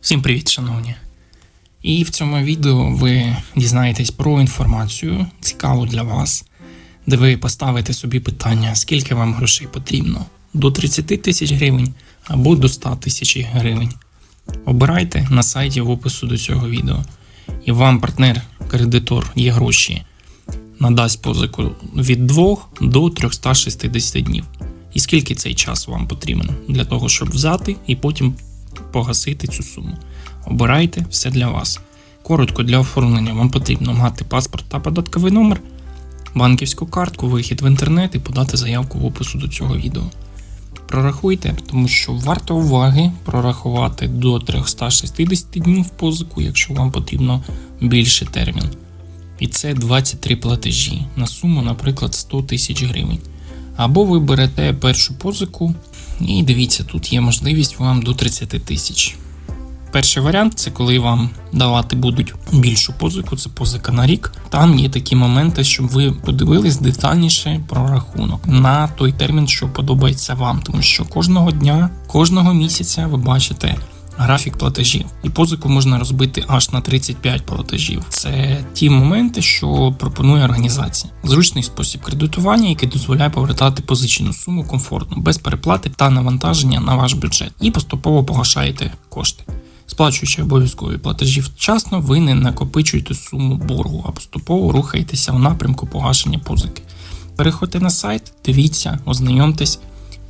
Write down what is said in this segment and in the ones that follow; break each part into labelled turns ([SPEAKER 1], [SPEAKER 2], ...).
[SPEAKER 1] Всім привіт, шановні! І в цьому відео ви дізнаєтесь про інформацію, цікаву для вас, де ви поставите собі питання, скільки вам грошей потрібно: до 30 тисяч гривень або до 100 тисяч гривень. Обирайте на сайті в опису до цього відео. І вам партнер-кредитор є гроші надасть позику від 2 до 360 днів. І скільки цей час вам потрібен для того, щоб взяти і потім погасити цю суму. Обирайте все для вас. Коротко для оформлення вам потрібно мати паспорт та податковий номер, банківську картку, вихід в інтернет і подати заявку в опису до цього відео. Прорахуйте, тому що варто уваги прорахувати до 360 днів позику, якщо вам потрібно більший термін. І це 23 платежі на суму, наприклад, 100 тисяч гривень. Або ви берете першу позику і дивіться, тут є можливість вам до 30 тисяч. Перший варіант це коли вам давати будуть більшу позику, це позика на рік. Там є такі моменти, щоб ви подивились детальніше про рахунок на той термін, що подобається вам, тому що кожного дня, кожного місяця ви бачите графік платежів, і позику можна розбити аж на 35 платежів. Це ті моменти, що пропонує організація. Зручний спосіб кредитування, який дозволяє повертати позичену суму комфортно, без переплати та навантаження на ваш бюджет, і поступово погашаєте кошти. Сплачуючи обов'язкові платежі вчасно, ви не накопичуєте суму боргу, а поступово рухаєтеся в напрямку погашення позики. Переходьте на сайт, дивіться, ознайомтесь.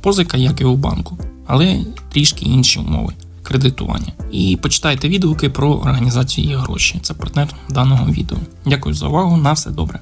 [SPEAKER 1] Позика, як і у банку, але трішки інші умови кредитування. І почитайте відгуки про організацію її гроші. Це партнер даного відео. Дякую за увагу. На все добре.